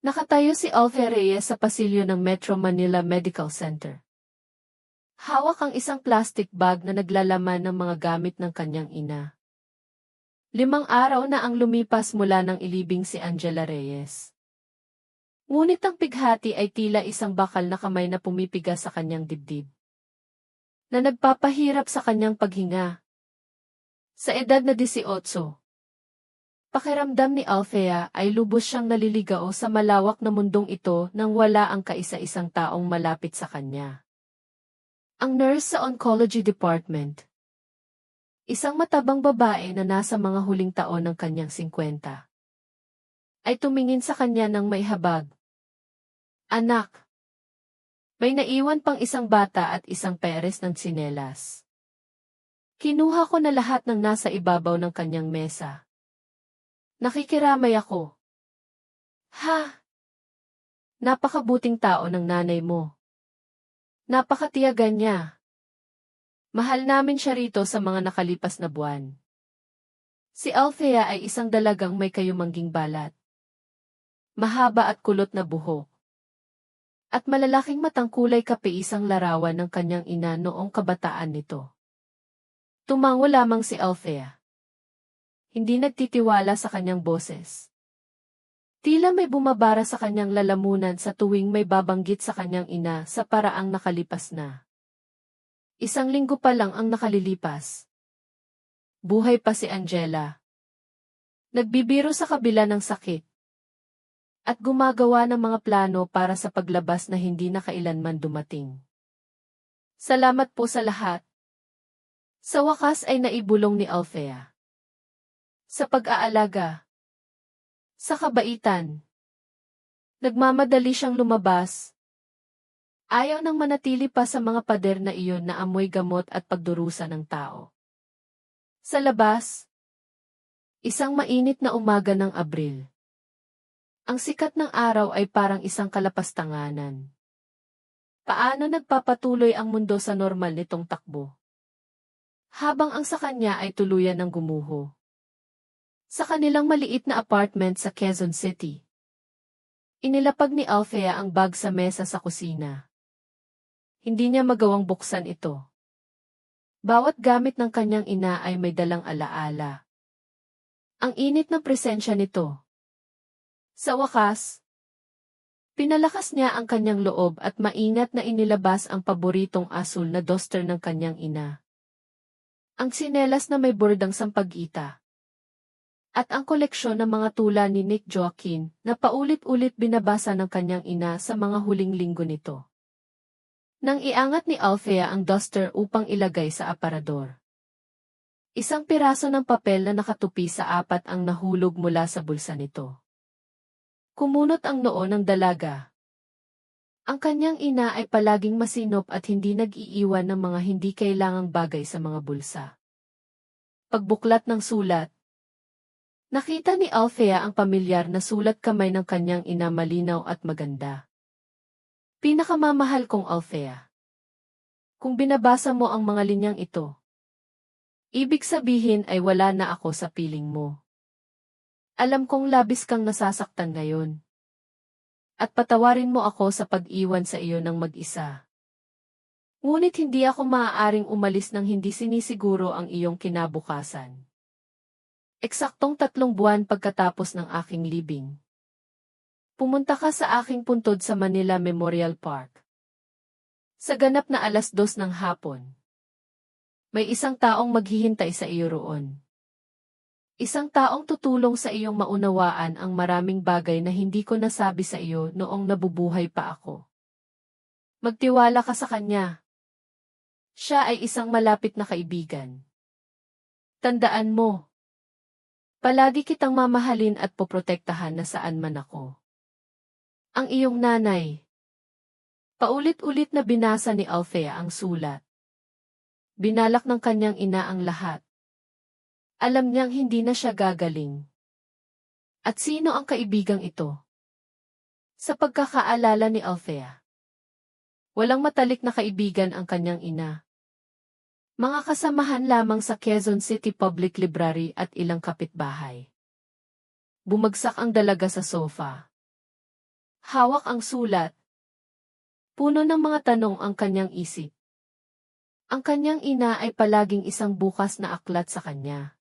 Nakatayo si Alfie Reyes sa pasilyo ng Metro Manila Medical Center. Hawak ang isang plastic bag na naglalaman ng mga gamit ng kanyang ina. Limang araw na ang lumipas mula nang ilibing si Angela Reyes. Ngunit ang pighati ay tila isang bakal na kamay na pumipiga sa kanyang dibdib. Na nagpapahirap sa kanyang paghinga. Sa edad na 18, Pakiramdam ni Althea ay lubos siyang naliligaw sa malawak na mundong ito nang wala ang kaisa-isang taong malapit sa kanya. Ang nurse sa oncology department. Isang matabang babae na nasa mga huling taon ng kanyang 50. Ay tumingin sa kanya ng may habag. Anak. May naiwan pang isang bata at isang peres ng sinelas. Kinuha ko na lahat ng nasa ibabaw ng kanyang mesa. Nakikiramay ako. Ha? Napakabuting tao ng nanay mo. Napakatiyagan niya. Mahal namin siya rito sa mga nakalipas na buwan. Si Althea ay isang dalagang may kayumangging balat. Mahaba at kulot na buhok. At malalaking matang kulay kape isang larawan ng kanyang ina noong kabataan nito. Tumango lamang si Althea hindi nagtitiwala sa kanyang boses. Tila may bumabara sa kanyang lalamunan sa tuwing may babanggit sa kanyang ina sa paraang nakalipas na. Isang linggo pa lang ang nakalilipas. Buhay pa si Angela. Nagbibiro sa kabila ng sakit. At gumagawa ng mga plano para sa paglabas na hindi na kailanman dumating. Salamat po sa lahat. Sa wakas ay naibulong ni Althea. Sa pag-aalaga. Sa kabaitan. Nagmamadali siyang lumabas. Ayaw nang manatili pa sa mga pader na iyon na amoy gamot at pagdurusa ng tao. Sa labas. Isang mainit na umaga ng Abril. Ang sikat ng araw ay parang isang kalapastanganan. Paano nagpapatuloy ang mundo sa normal nitong takbo? Habang ang sa kanya ay tuluyan ng gumuho sa kanilang maliit na apartment sa Quezon City. Inilapag ni Althea ang bag sa mesa sa kusina. Hindi niya magawang buksan ito. Bawat gamit ng kanyang ina ay may dalang alaala. Ang init ng presensya nito. Sa wakas, pinalakas niya ang kanyang loob at maingat na inilabas ang paboritong asul na duster ng kanyang ina. Ang sinelas na may bordang sampagita at ang koleksyon ng mga tula ni Nick Joaquin na paulit-ulit binabasa ng kanyang ina sa mga huling linggo nito. Nang iangat ni Althea ang duster upang ilagay sa aparador. Isang piraso ng papel na nakatupi sa apat ang nahulog mula sa bulsa nito. Kumunot ang noo ng dalaga. Ang kanyang ina ay palaging masinop at hindi nag-iiwan ng mga hindi kailangang bagay sa mga bulsa. Pagbuklat ng sulat, Nakita ni Althea ang pamilyar na sulat kamay ng kanyang ina malinaw at maganda. Pinakamamahal kong Althea. Kung binabasa mo ang mga linyang ito, ibig sabihin ay wala na ako sa piling mo. Alam kong labis kang nasasaktan ngayon. At patawarin mo ako sa pag-iwan sa iyo ng mag-isa. Ngunit hindi ako maaaring umalis nang hindi sinisiguro ang iyong kinabukasan. Eksaktong tatlong buwan pagkatapos ng aking libing. Pumunta ka sa aking puntod sa Manila Memorial Park. Sa ganap na alas dos ng hapon. May isang taong maghihintay sa iyo roon. Isang taong tutulong sa iyong maunawaan ang maraming bagay na hindi ko nasabi sa iyo noong nabubuhay pa ako. Magtiwala ka sa kanya. Siya ay isang malapit na kaibigan. Tandaan mo, Palagi kitang mamahalin at poprotektahan na saan man ako. Ang iyong nanay. Paulit-ulit na binasa ni Althea ang sulat. Binalak ng kanyang ina ang lahat. Alam niyang hindi na siya gagaling. At sino ang kaibigang ito? Sa pagkakaalala ni Althea. Walang matalik na kaibigan ang kanyang ina. Mga kasamahan lamang sa Quezon City Public Library at ilang kapitbahay. Bumagsak ang dalaga sa sofa. Hawak ang sulat. Puno ng mga tanong ang kanyang isip. Ang kanyang ina ay palaging isang bukas na aklat sa kanya.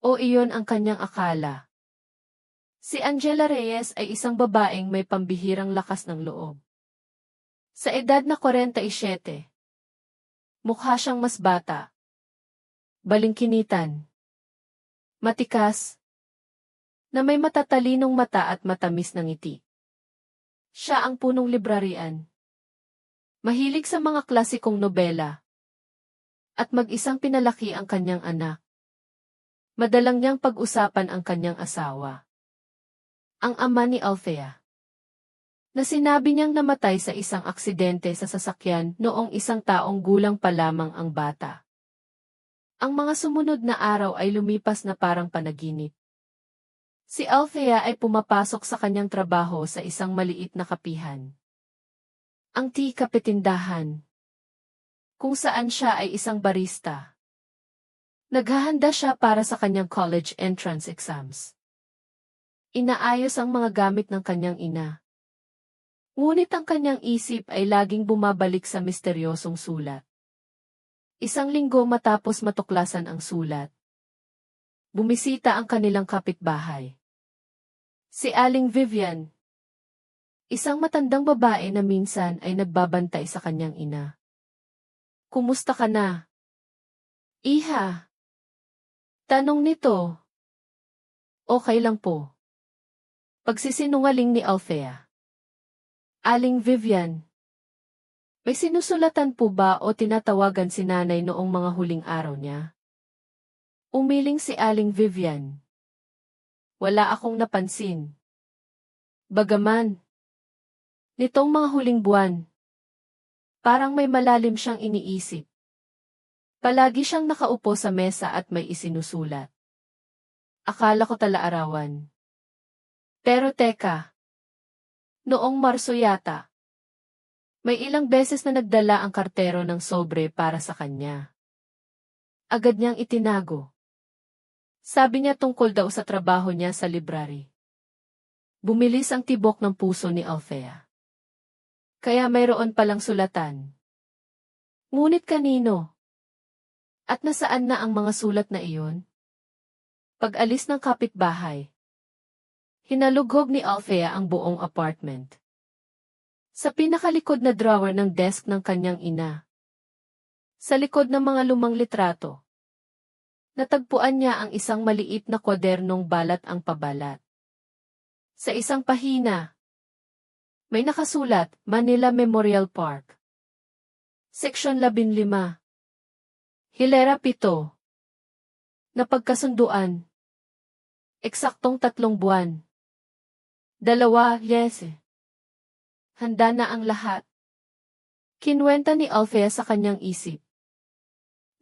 O iyon ang kanyang akala. Si Angela Reyes ay isang babaeng may pambihirang lakas ng loob. Sa edad na 47, mukha siyang mas bata. Balingkinitan. Matikas. Na may matatalinong mata at matamis ng ngiti. Siya ang punong librarian. Mahilig sa mga klasikong nobela. At mag-isang pinalaki ang kanyang anak. Madalang niyang pag-usapan ang kanyang asawa. Ang ama ni Althea. Na sinabi niyang namatay sa isang aksidente sa sasakyan noong isang taong gulang pa lamang ang bata. Ang mga sumunod na araw ay lumipas na parang panaginip. Si Althea ay pumapasok sa kanyang trabaho sa isang maliit na kapihan. Ang tea kapetindahan. Kung saan siya ay isang barista. Naghahanda siya para sa kanyang college entrance exams. Inaayos ang mga gamit ng kanyang ina. Ngunit ang kanyang isip ay laging bumabalik sa misteryosong sulat. Isang linggo matapos matuklasan ang sulat. Bumisita ang kanilang kapitbahay. Si Aling Vivian. Isang matandang babae na minsan ay nagbabantay sa kanyang ina. Kumusta ka na? Iha. Tanong nito. Okay lang po. Pagsisinungaling ni Althea. Aling Vivian. May sinusulatan po ba o tinatawagan si nanay noong mga huling araw niya? Umiling si Aling Vivian. Wala akong napansin. Bagaman. Nitong mga huling buwan. Parang may malalim siyang iniisip. Palagi siyang nakaupo sa mesa at may isinusulat. Akala ko tala-arawan. Pero teka. Noong Marso yata. May ilang beses na nagdala ang kartero ng sobre para sa kanya. Agad niyang itinago. Sabi niya tungkol daw sa trabaho niya sa library. Bumilis ang tibok ng puso ni Althea. Kaya mayroon palang sulatan. Ngunit kanino? At nasaan na ang mga sulat na iyon? Pag-alis ng kapitbahay, Hinalughog ni Althea ang buong apartment. Sa pinakalikod na drawer ng desk ng kanyang ina. Sa likod ng mga lumang litrato. Natagpuan niya ang isang maliit na kwadernong balat ang pabalat. Sa isang pahina, may nakasulat, Manila Memorial Park. Seksyon 15. Hilera 7. Napagkasunduan. Eksaktong tatlong buwan. Dalawa, yes. Handa na ang lahat. Kinwenta ni Alfea sa kanyang isip.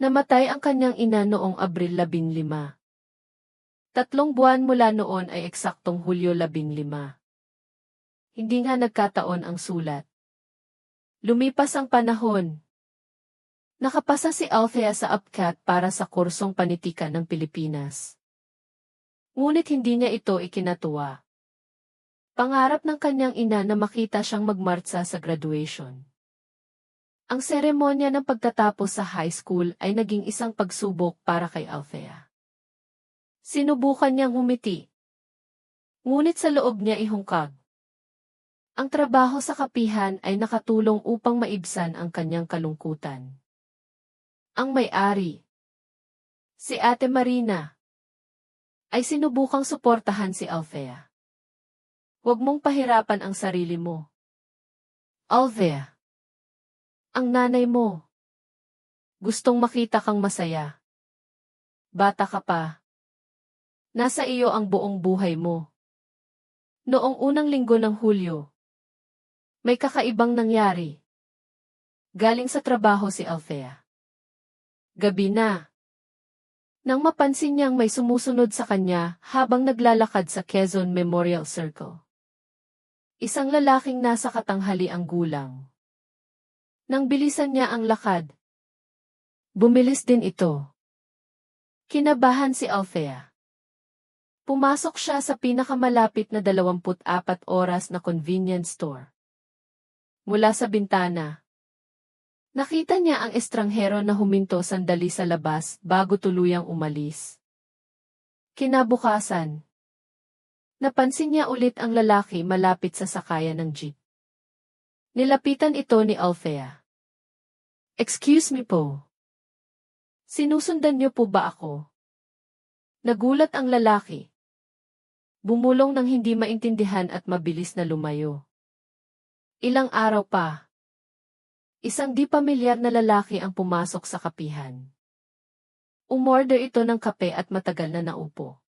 Namatay ang kanyang ina noong Abril 15. Tatlong buwan mula noon ay eksaktong Hulyo 15. Hindi nga nagkataon ang sulat. Lumipas ang panahon. Nakapasa si Alfea sa UPCAT para sa kursong panitikan ng Pilipinas. Ngunit hindi niya ito ikinatuwa. Pangarap ng kanyang ina na makita siyang magmartsa sa graduation. Ang seremonya ng pagtatapos sa high school ay naging isang pagsubok para kay Althea. Sinubukan niyang humiti. Ngunit sa loob niya ihungkag. Ang trabaho sa kapihan ay nakatulong upang maibsan ang kanyang kalungkutan. Ang may-ari, si Ate Marina, ay sinubukang suportahan si Althea. Huwag mong pahirapan ang sarili mo. Alvea. Ang nanay mo. Gustong makita kang masaya. Bata ka pa. Nasa iyo ang buong buhay mo. Noong unang linggo ng Hulyo, may kakaibang nangyari. Galing sa trabaho si Althea. Gabi na. Nang mapansin niyang may sumusunod sa kanya habang naglalakad sa Quezon Memorial Circle. Isang lalaking nasa katanghali ang gulang. Nang bilisan niya ang lakad. Bumilis din ito. Kinabahan si Althea. Pumasok siya sa pinakamalapit na 24 oras na convenience store. Mula sa bintana, nakita niya ang estranghero na huminto sandali sa labas bago tuluyang umalis. Kinabukasan, napansin niya ulit ang lalaki malapit sa sakayan ng jeep. Nilapitan ito ni Althea. Excuse me po. Sinusundan niyo po ba ako? Nagulat ang lalaki. Bumulong ng hindi maintindihan at mabilis na lumayo. Ilang araw pa. Isang di pamilyar na lalaki ang pumasok sa kapihan. Umorder ito ng kape at matagal na naupo.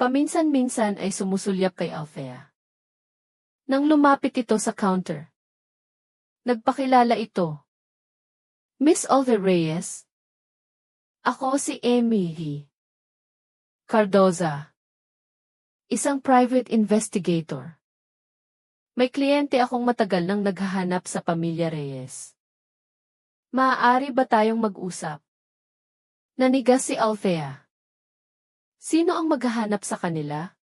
Paminsan-minsan ay sumusulyap kay Althea. Nang lumapit ito sa counter, nagpakilala ito. Miss Althea Reyes? Ako si Emily Cardoza. Isang private investigator. May kliyente akong matagal nang naghahanap sa pamilya Reyes. Maaari ba tayong mag-usap? Nanigas si Althea. Sino ang maghahanap sa kanila?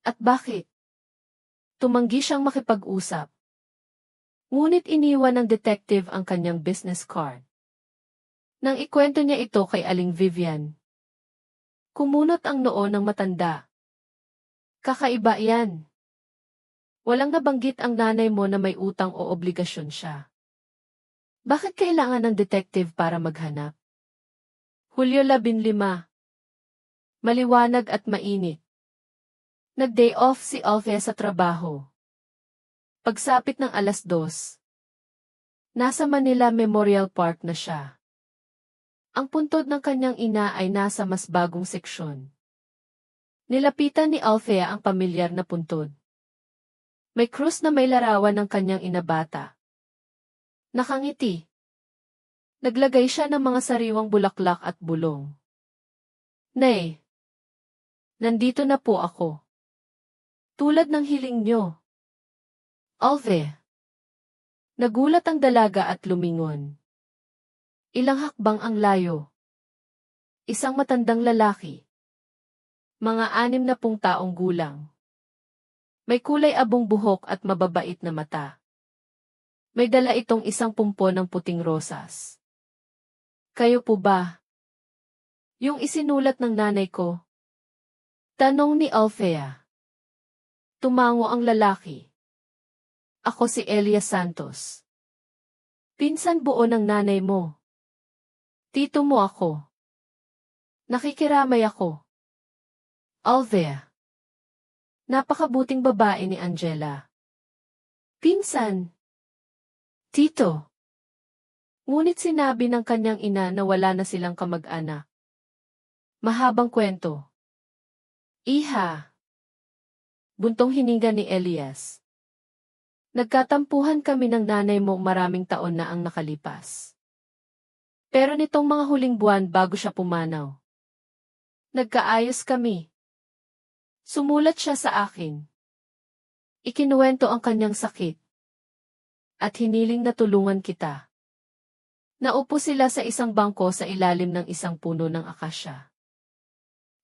At bakit? Tumanggi siyang makipag-usap. Ngunit iniwan ng detective ang kanyang business card. Nang ikwento niya ito kay Aling Vivian. Kumunot ang noo ng matanda. Kakaiba yan. Walang nabanggit ang nanay mo na may utang o obligasyon siya. Bakit kailangan ng detective para maghanap? Hulyo 15. Maliwanag at mainit. Nag-day off si Alfea sa trabaho. Pagsapit ng alas dos. Nasa Manila Memorial Park na siya. Ang puntod ng kanyang ina ay nasa mas bagong seksyon. Nilapitan ni Althea ang pamilyar na puntod. May krus na may larawan ng kanyang inabata. Nakangiti. Naglagay siya ng mga sariwang bulaklak at bulong. Nay, nandito na po ako. Tulad ng hiling nyo. Althea. Nagulat ang dalaga at lumingon. Ilang hakbang ang layo. Isang matandang lalaki. Mga anim na pung taong gulang. May kulay abong buhok at mababait na mata. May dala itong isang pumpo ng puting rosas. Kayo po ba? Yung isinulat ng nanay ko. Tanong ni Alfea. Tumango ang lalaki. Ako si Elias Santos. Pinsan buo ng nanay mo. Tito mo ako. Nakikiramay ako. Alvea. Napakabuting babae ni Angela. Pinsan. Tito. Ngunit sinabi ng kanyang ina na wala na silang kamag-anak. Mahabang kwento. Iha. Buntong hininga ni Elias. Nagkatampuhan kami ng nanay mo maraming taon na ang nakalipas. Pero nitong mga huling buwan bago siya pumanaw. Nagkaayos kami. Sumulat siya sa akin. Ikinuwento ang kanyang sakit. At hiniling na tulungan kita. Naupo sila sa isang bangko sa ilalim ng isang puno ng akasya.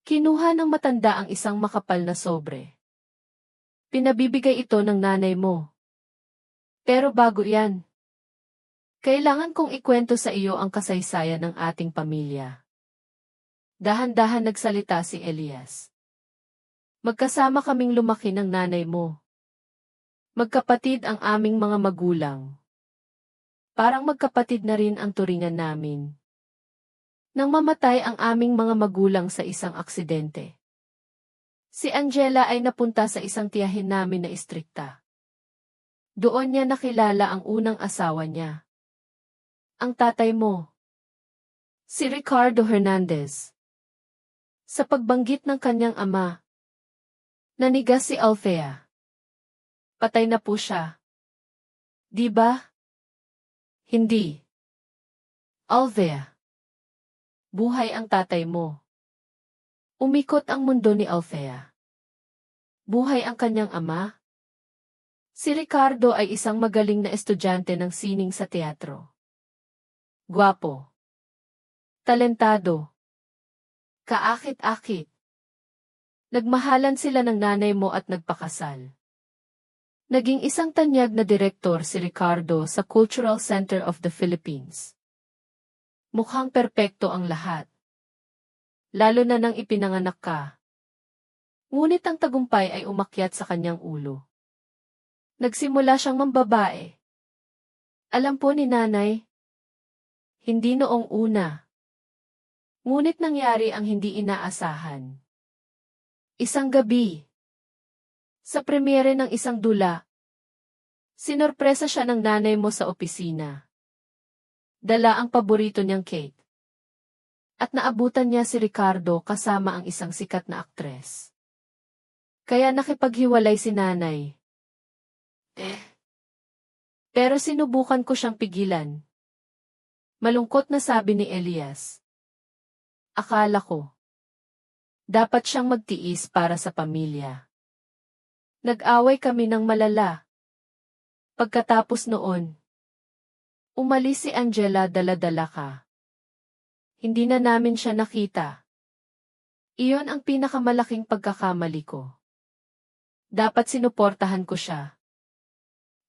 Kinuha ng matanda ang isang makapal na sobre. Pinabibigay ito ng nanay mo. Pero bago yan, kailangan kong ikwento sa iyo ang kasaysayan ng ating pamilya. Dahan-dahan nagsalita si Elias. Magkasama kaming lumaki ng nanay mo. Magkapatid ang aming mga magulang. Parang magkapatid na rin ang turingan namin. Nang mamatay ang aming mga magulang sa isang aksidente. Si Angela ay napunta sa isang tiyahin namin na istrikta. Doon niya nakilala ang unang asawa niya. Ang tatay mo. Si Ricardo Hernandez. Sa pagbanggit ng kanyang ama, Nanigas si Althea. Patay na po siya. Di ba? Hindi. Althea. Buhay ang tatay mo. Umikot ang mundo ni Althea. Buhay ang kanyang ama. Si Ricardo ay isang magaling na estudyante ng sining sa teatro. Guwapo. Talentado. Kaakit-akit. Nagmahalan sila ng nanay mo at nagpakasal. Naging isang tanyag na direktor si Ricardo sa Cultural Center of the Philippines. Mukhang perpekto ang lahat. Lalo na nang ipinanganak ka. Ngunit ang tagumpay ay umakyat sa kanyang ulo. Nagsimula siyang mambabae. Alam po ni nanay, hindi noong una. Ngunit nangyari ang hindi inaasahan. Isang gabi. Sa premiere ng isang dula, sinorpresa siya ng nanay mo sa opisina. Dala ang paborito niyang cake. At naabutan niya si Ricardo kasama ang isang sikat na aktres. Kaya nakipaghiwalay si nanay. Eh. Pero sinubukan ko siyang pigilan. Malungkot na sabi ni Elias. Akala ko. Dapat siyang magtiis para sa pamilya. Nag-away kami ng malala. Pagkatapos noon, umalis si Angela dala-dala ka. Hindi na namin siya nakita. Iyon ang pinakamalaking pagkakamali ko. Dapat sinuportahan ko siya.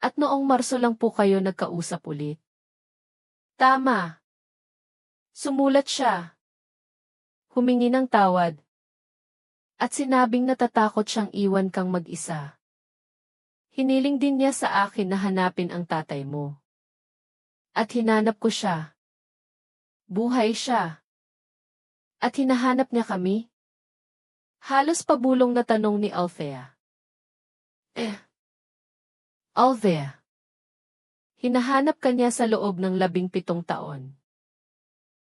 At noong Marso lang po kayo nagkausap ulit. Tama. Sumulat siya. Humingi ng tawad. At sinabing natatakot siyang iwan kang mag-isa. Hiniling din niya sa akin na hanapin ang tatay mo. At hinanap ko siya. Buhay siya. At hinahanap niya kami? Halos pabulong na tanong ni Althea. Eh. Althea. Hinahanap kanya sa loob ng labing pitong taon.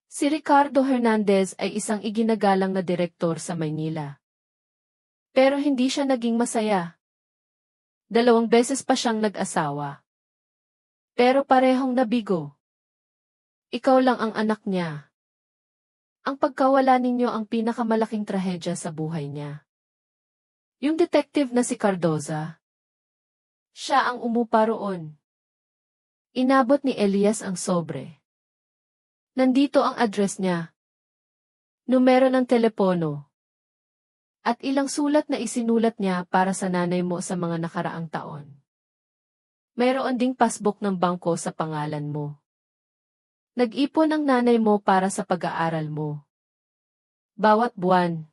Si Ricardo Hernandez ay isang iginagalang na direktor sa Maynila. Pero hindi siya naging masaya. Dalawang beses pa siyang nag-asawa. Pero parehong nabigo. Ikaw lang ang anak niya. Ang pagkawala ninyo ang pinakamalaking trahedya sa buhay niya. Yung detective na si Cardoza. Siya ang umupa roon. Inabot ni Elias ang sobre. Nandito ang address niya. Numero ng telepono. At ilang sulat na isinulat niya para sa nanay mo sa mga nakaraang taon. Mayroon ding passbook ng bangko sa pangalan mo. Nag-ipon ang nanay mo para sa pag-aaral mo. Bawat buwan,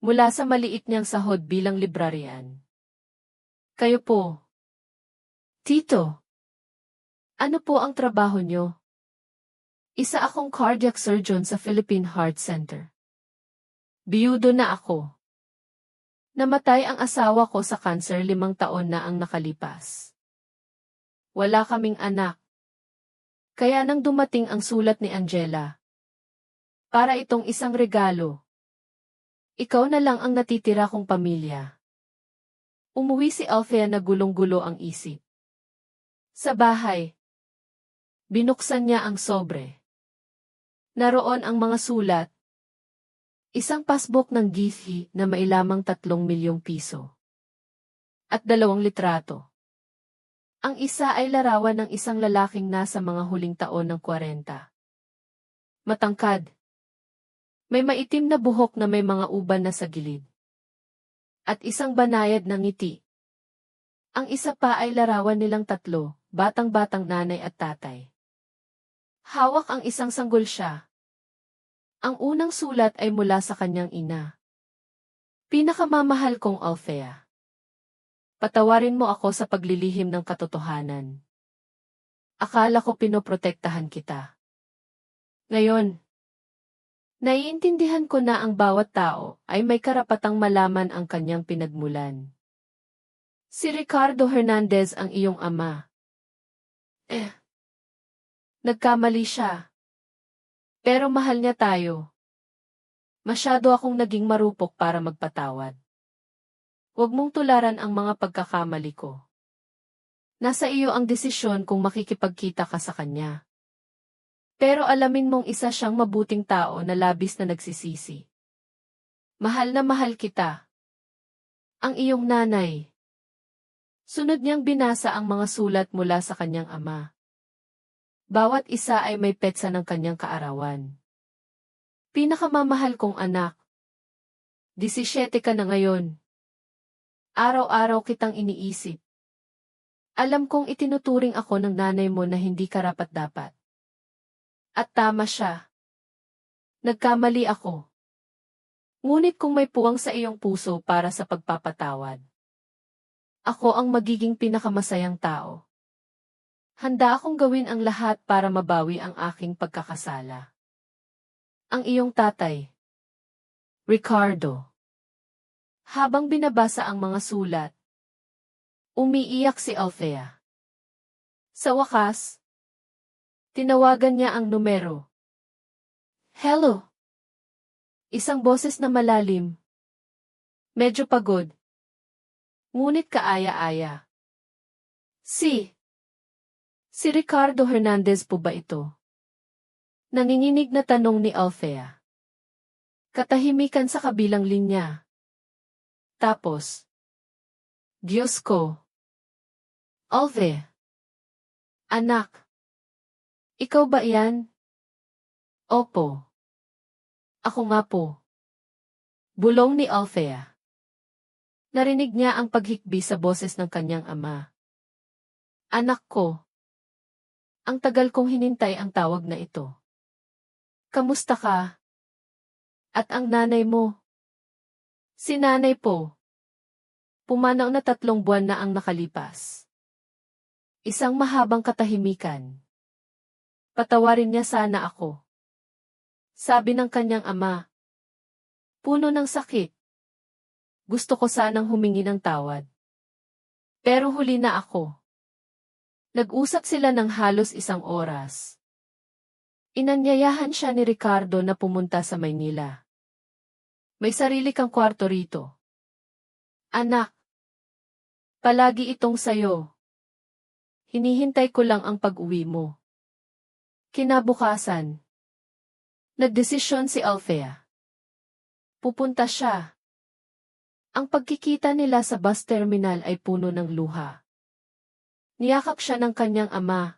mula sa maliit niyang sahod bilang librarian. Kayo po. Tito. Ano po ang trabaho niyo? Isa akong cardiac surgeon sa Philippine Heart Center. Biyudo na ako. Namatay ang asawa ko sa cancer limang taon na ang nakalipas. Wala kaming anak. Kaya nang dumating ang sulat ni Angela. Para itong isang regalo. Ikaw na lang ang natitira kong pamilya. Umuwi si Althea na gulong-gulo ang isip. Sa bahay. Binuksan niya ang sobre. Naroon ang mga sulat. Isang passbook ng Githi na may lamang tatlong milyong piso. At dalawang litrato. Ang isa ay larawan ng isang lalaking nasa mga huling taon ng 40. Matangkad, may maitim na buhok na may mga uban na sa gilid. At isang banayad ng ngiti. Ang isa pa ay larawan nilang tatlo, batang-batang nanay at tatay. Hawak ang isang sanggol siya. Ang unang sulat ay mula sa kanyang ina. Pinakamamahal kong Althea. Patawarin mo ako sa paglilihim ng katotohanan. Akala ko pinoprotektahan kita. Ngayon, Naiintindihan ko na ang bawat tao ay may karapatang malaman ang kanyang pinagmulan. Si Ricardo Hernandez ang iyong ama. Eh. Nagkamali siya. Pero mahal niya tayo. Masyado akong naging marupok para magpatawad. Huwag mong tularan ang mga pagkakamali ko. Nasa iyo ang desisyon kung makikipagkita ka sa kanya. Pero alamin mong isa siyang mabuting tao na labis na nagsisisi. Mahal na mahal kita. Ang iyong nanay. Sunod niyang binasa ang mga sulat mula sa kanyang ama. Bawat isa ay may petsa ng kanyang kaarawan. Pinakamamahal kong anak. 17 ka na ngayon. Araw-araw kitang iniisip. Alam kong itinuturing ako ng nanay mo na hindi karapat-dapat. At tama siya. Nagkamali ako. Ngunit kung may puwang sa iyong puso para sa pagpapatawad, ako ang magiging pinakamasayang tao. Handa akong gawin ang lahat para mabawi ang aking pagkakasala. Ang iyong tatay. Ricardo. Habang binabasa ang mga sulat, umiiyak si Althea. Sa wakas, tinawagan niya ang numero. Hello. Isang boses na malalim. Medyo pagod. Ngunit kaaya-aya. Si. Si Ricardo Hernandez po ba ito? Nanginginig na tanong ni Althea. Katahimikan sa kabilang linya. Tapos. Diyos ko. Althea. Anak. Ikaw ba yan? Opo. Ako nga po. Bulong ni Althea. Narinig niya ang paghikbi sa boses ng kanyang ama. Anak ko. Ang tagal kong hinintay ang tawag na ito. Kamusta ka? At ang nanay mo? Si nanay po. Pumanaw na tatlong buwan na ang nakalipas. Isang mahabang katahimikan. Patawarin niya sana ako. Sabi ng kanyang ama. Puno ng sakit. Gusto ko sanang humingi ng tawad. Pero huli na ako. Nag-usap sila ng halos isang oras. Inanyayahan siya ni Ricardo na pumunta sa Maynila. May sarili kang kwarto rito. Anak, palagi itong sayo. Hinihintay ko lang ang pag-uwi mo. Kinabukasan. Nagdesisyon si Althea. Pupunta siya. Ang pagkikita nila sa bus terminal ay puno ng luha. Niyakap siya ng kanyang ama.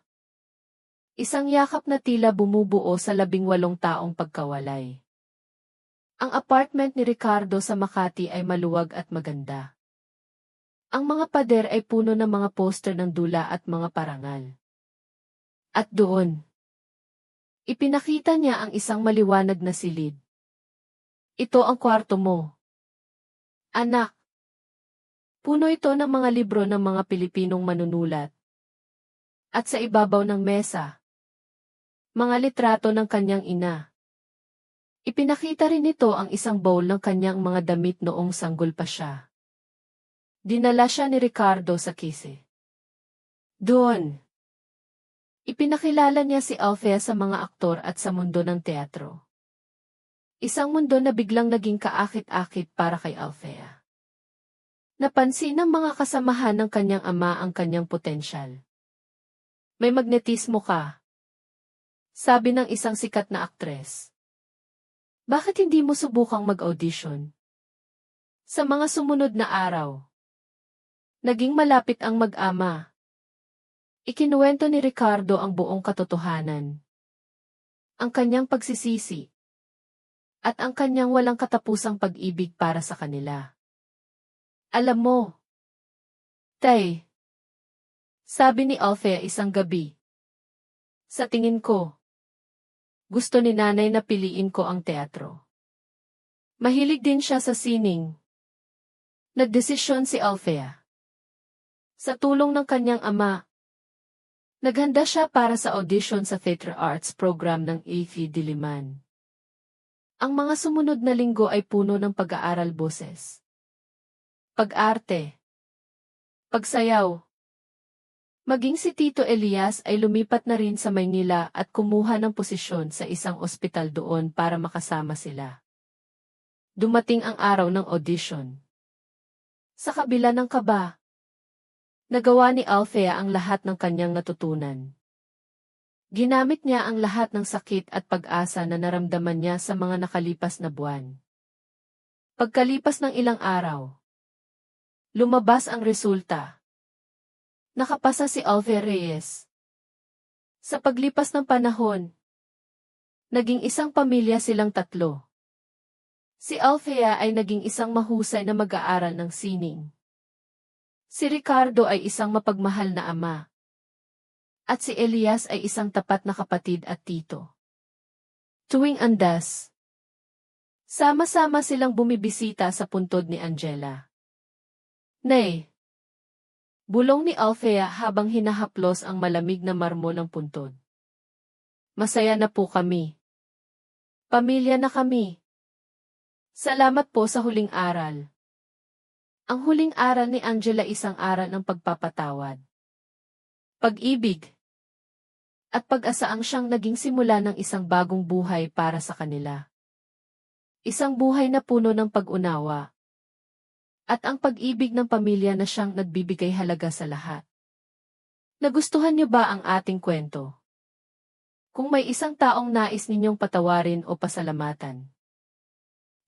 Isang yakap na tila bumubuo sa labing walong taong pagkawalay. Ang apartment ni Ricardo sa Makati ay maluwag at maganda. Ang mga pader ay puno ng mga poster ng dula at mga parangal. At doon, ipinakita niya ang isang maliwanag na silid. Ito ang kwarto mo. Anak. Puno ito ng mga libro ng mga Pilipinong manunulat. At sa ibabaw ng mesa, mga litrato ng kanyang ina. Ipinakita rin ito ang isang bowl ng kanyang mga damit noong sanggol pa siya. Dinala siya ni Ricardo sa kise. Doon. Ipinakilala niya si Althea sa mga aktor at sa mundo ng teatro. Isang mundo na biglang naging kaakit-akit para kay Althea. Napansin ng mga kasamahan ng kanyang ama ang kanyang potensyal. May magnetismo ka. Sabi ng isang sikat na aktres. Bakit hindi mo subukang mag-audition? Sa mga sumunod na araw, naging malapit ang mag-ama. Ikinuwento ni Ricardo ang buong katotohanan. Ang kanyang pagsisisi at ang kanyang walang katapusang pag-ibig para sa kanila. Alam mo, Tay, sabi ni Althea isang gabi. Sa tingin ko, gusto ni nanay na piliin ko ang teatro. Mahilig din siya sa sining. Nagdesisyon si Althea. Sa tulong ng kanyang ama, naghanda siya para sa audition sa theater arts program ng AFI Diliman. Ang mga sumunod na linggo ay puno ng pag-aaral boses. Pag-arte. Pagsayaw. Maging si Tito Elias ay lumipat na rin sa Maynila at kumuha ng posisyon sa isang ospital doon para makasama sila. Dumating ang araw ng audition. Sa kabila ng kaba, nagawa ni Althea ang lahat ng kanyang natutunan. Ginamit niya ang lahat ng sakit at pag-asa na naramdaman niya sa mga nakalipas na buwan. Pagkalipas ng ilang araw, lumabas ang resulta. Nakapasa si Alve Reyes. Sa paglipas ng panahon, naging isang pamilya silang tatlo. Si Althea ay naging isang mahusay na mag-aaral ng sining. Si Ricardo ay isang mapagmahal na ama. At si Elias ay isang tapat na kapatid at tito. Tuwing andas, sama-sama silang bumibisita sa puntod ni Angela. Nay, bulong ni Althea habang hinahaplos ang malamig na marmo ng puntod. Masaya na po kami. Pamilya na kami. Salamat po sa huling aral. Ang huling aral ni Angela isang aral ng pagpapatawad. Pag-ibig. At pag-asaang siyang naging simula ng isang bagong buhay para sa kanila. Isang buhay na puno ng pag-unawa. At ang pag-ibig ng pamilya na siyang nagbibigay halaga sa lahat. Nagustuhan niyo ba ang ating kwento? Kung may isang taong nais ninyong patawarin o pasalamatan,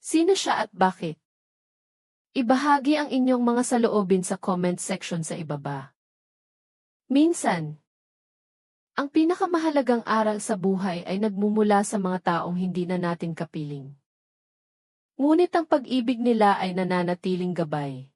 Sino siya at bakit? Ibahagi ang inyong mga saloobin sa comment section sa ibaba. Minsan, ang pinakamahalagang aral sa buhay ay nagmumula sa mga taong hindi na natin kapiling. Ngunit ang pag-ibig nila ay nananatiling gabay.